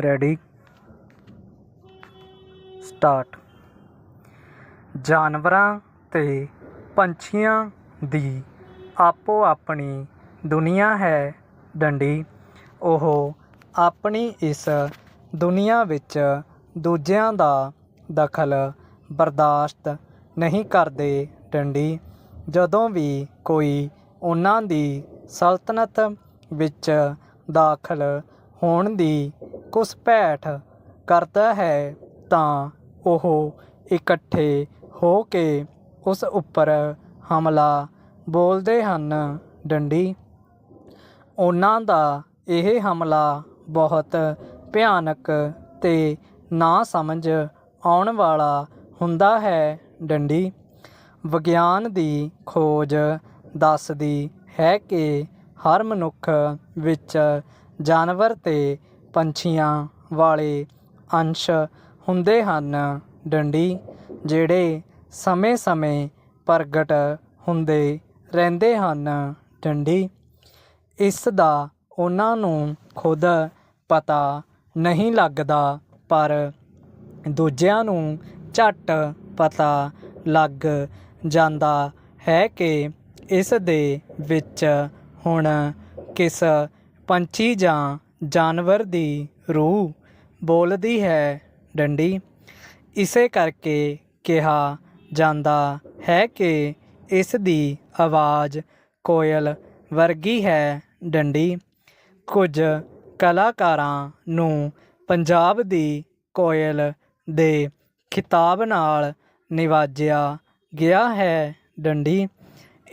Ready start ਜਾਨਵਰਾਂ ਤੇ ਪੰਛੀਆਂ ਦੀ ਆਪੋ ਆਪਣੀ ਦੁਨੀਆ ਹੈ ਡੰਡੀ। ਉਹ ਆਪਣੀ ਇਸ ਦੁਨੀਆ ਵਿੱਚ ਦੂਜਿਆਂ ਦਾ ਦਖਲ ਬਰਦਾਸ਼ਤ ਨਹੀਂ ਕਰਦੇ ਡੰਡੀ। ਜਦੋਂ ਵੀ ਕੋਈ ਉਹਨਾਂ ਦੀ ਸਲਤਨਤ ਵਿੱਚ ਦਾਖਲ ਹੋਣ ਦੀ ਘੁਸਪੈਠ ਕਰਦਾ ਹੈ ਤਾਂ ਉਹ ਇਕੱਠੇ ਹੋ ਕੇ ਉਸ ਉੱਪਰ ਹਮਲਾ ਬੋਲਦੇ ਹਨ। ਡੰਡੀ। ਉਹਨਾਂ ਦਾ ਇਹ ਹਮਲਾ ਬਹੁਤ ਭਿਆਨਕ ਤੇ ਨਾ ਸਮਝ ਆਉਣ ਵਾਲਾ ਹੁੰਦਾ ਹੈ। ਡੰਡੀ। ਵਿਗਿਆਨ ਦੀ ਖੋਜ ਦੱਸਦੀ ਹੈ ਕਿ ਹਰ ਮਨੁੱਖ ਵਿੱਚ ਜਾਨਵਰ ਤੇ ਪੰਛੀਆਂ ਵਾਲੇ ਅੰਸ਼ ਹੁੰਦੇ ਹਨ। ਡੰਡੀ, ਜਿਹੜੇ ਸਮੇਂ-ਸਮੇਂ ਪ੍ਰਗਟ ਹੁੰਦੇ ਰਹਿੰਦੇ ਹਨ। ਡੰਡੀ, ਇਸ ਦਾ ਉਹਨਾਂ ਨੂੰ ਖੁਦ ਪਤਾ ਨਹੀਂ ਲੱਗਦਾ, ਪਰ ਦੂਜਿਆਂ ਨੂੰ ਝੱਟ ਪਤਾ ਲੱਗ ਜਾਂਦਾ ਹੈ ਕਿ ਇਸ ਦੇ ਵਿੱਚ ਹੁਣ ਕਿਸ ਪੰਛੀ ਜਾਂ ਜਾਨਵਰ ਦੀ ਰੂਹ ਬੋਲਦੀ ਹੈ, ਡੰਡੀ, ਇਸੇ ਕਰਕੇ ਕਿਹਾ ਜਾਂਦਾ ਹੈ ਕਿ ਇਸ ਦੀ ਆਵਾਜ਼ ਕੋਇਲ ਵਰਗੀ ਹੈ, ਡੰਡੀ। ਕੁਝ ਕਲਾਕਾਰਾਂ ਨੂੰ ਪੰਜਾਬ ਦੀ ਕੋਇਲ ਦੇ ਖਿਤਾਬ ਨਾਲ ਨਿਵਾਜਿਆ ਗਿਆ ਹੈ, ਡੰਡੀ।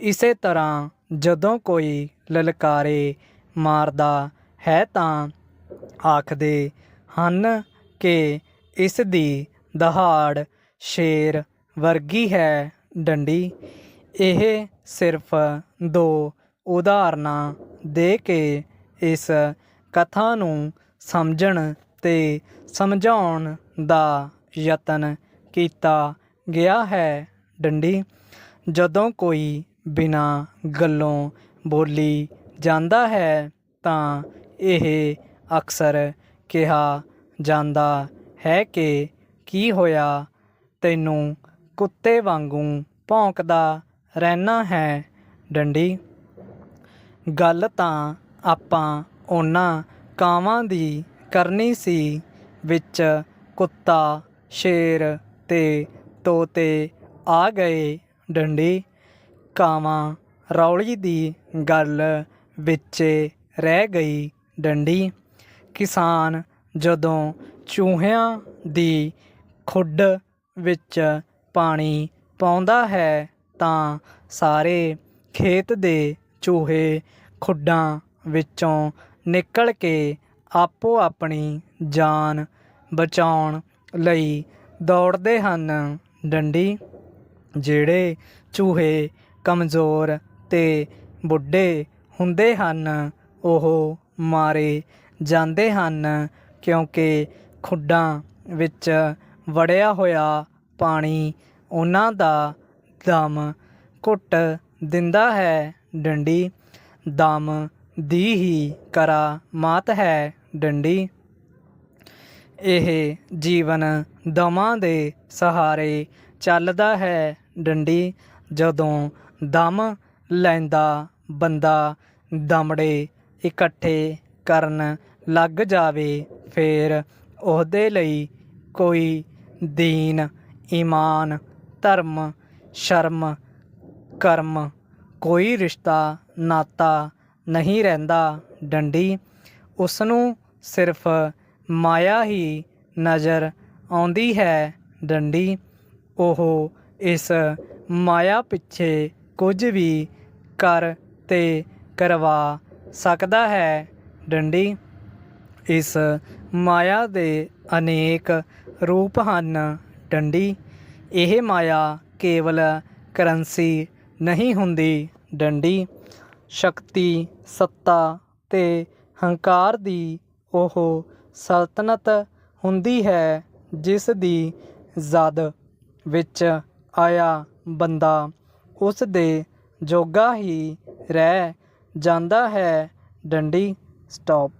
ਇਸੇ ਤਰ੍ਹਾਂ ਜਦੋਂ ਕੋਈ ਲਲਕਾਰੇ ਮਾਰਦਾ ਹੈ ਤਾਂ ਆਖਦੇ ਹਨ ਕਿ ਇਸ ਦੀ ਦਹਾੜ ਸ਼ੇਰ ਵਰਗੀ ਹੈ ਡੰਡੀ। ਇਹ ਸਿਰਫ ਦੋ ਉਦਾਹਰਨਾਂ ਦੇ ਕੇ ਇਸ ਕਥਾ ਨੂੰ ਸਮਝਣ ਤੇ ਸਮਝਾਉਣ ਦਾ ਯਤਨ ਕੀਤਾ ਗਿਆ ਹੈ ਡੰਡੀ। ਜਦੋਂ ਕੋਈ ਬਿਨਾ ਗੱਲੋਂ ਬੋਲੀ ਜਾਂਦਾ ਹੈ ਤਾਂ ਇਹ ਅਕਸਰ ਕਿਹਾ ਜਾਂਦਾ ਹੈ ਕਿ ਕੀ ਹੋਇਆ, ਤੈਨੂੰ ਕੁੱਤੇ ਵਾਂਗੂ ਭੌਂਕਦਾ ਰਹਿਣਾ ਹੈ ਡੰਡੀ। ਗੱਲ ਤਾਂ ਆਪਾਂ ਉਹਨਾਂ ਕਾਵਾਂ ਦੀ ਕਰਨੀ ਸੀ, ਵਿੱਚ ਕੁੱਤਾ ਸ਼ੇਰ ਤੇ ਤੋਤੇ ਆ ਗਏ ਡੰਡੀ। ਕਾਵਾਂ ਰੌਲੀ ਦੀ ਗੱਲ ਵਿੱਚ ਰਹਿ ਗਈ। ਡੰਡੀ ਕਿਸਾਨ ਜਦੋਂ ਚੂਹਿਆਂ ਦੀ ਖੁੱਡ ਵਿੱਚ ਪਾਣੀ ਪਾਉਂਦਾ ਹੈ ਤਾਂ ਸਾਰੇ ਖੇਤ ਦੇ ਚੂਹੇ ਖੁੱਡਾਂ ਵਿੱਚੋਂ ਨਿਕਲ ਕੇ ਆਪੋ ਆਪਣੀ ਜਾਨ ਬਚਾਉਣ ਲਈ ਦੌੜਦੇ ਹਨ। ਡੰਡੀ ਜਿਹੜੇ ਚੂਹੇ ਕਮਜ਼ੋਰ ਤੇ ਬੁੱਢੇ ਹੁੰਦੇ ਹਨ, ਉਹ ਮਾਰੇ ਜਾਂਦੇ ਹਨ, ਕਿਉਂਕਿ ਖੁੱਡਾਂ ਵਿੱਚ ਵੜਿਆ ਹੋਇਆ ਪਾਣੀ ਉਹਨਾਂ ਦਾ ਦਮ ਘੁੱਟ ਦਿੰਦਾ ਹੈ। ਡੰਡੀ ਦਮ ਦੀ ਹੀ ਕਰਾਮਾਤ ਹੈ। ਡੰਡੀ ਇਹ ਜੀਵਨ ਦਮਾਂ ਦੇ ਸਹਾਰੇ ਚੱਲਦਾ ਹੈ। ਡੰਡੀ ਜਦੋਂ ਦਮ ਲੈਂਦਾ ਬੰਦਾ ਦਮੜੇ ਇਕੱਠੇ ਕਰਨ ਲੱਗ ਜਾਵੇ, ਫਿਰ ਉਹਦੇ ਲਈ ਕੋਈ ਦੀਨ, ਈਮਾਨ, ਧਰਮ, ਸ਼ਰਮ, ਕਰਮ, ਕੋਈ ਰਿਸ਼ਤਾ, ਨਾਤਾ ਨਹੀਂ ਰਹਿੰਦਾ। ਡੰਡੀ ਉਸ ਨੂੰ ਸਿਰਫ ਮਾਇਆ ਹੀ ਨਜ਼ਰ ਆਉਂਦੀ ਹੈ। ਡੰਡੀ, ਉਹ ਇਸ ਮਾਇਆ ਪਿੱਛੇ ਕੁਝ ਵੀ ਕਰ ਤੇ ਕਰਵਾ ਸਕਦਾ ਹੈ। ਡੰਡੀ, ਇਸ ਮਾਇਆ ਦੇ ਅਨੇਕ ਰੂਪ ਹਨ। ਡੰਡੀ, ਇਹ ਮਾਇਆ ਕੇਵਲ ਕਰੰਸੀ ਨਹੀਂ ਹੁੰਦੀ। ਡੰਡੀ, ਸ਼ਕਤੀ, ਸੱਤਾ ਤੇ ਹੰਕਾਰ ਦੀ ਉਹ ਸਲਤਨਤ ਹੁੰਦੀ ਹੈ, ਜਿਸ ਦੀ ਜ਼ਦ ਵਿੱਚ ਆਇਆ ਬੰਦਾ, ਉਸ ਦੇ ਜੋਗਾ ਹੀ ਰਹਿ ਜਾਂਦਾ ਹੈ। ਡੰਡੀ ਸਟੋਪ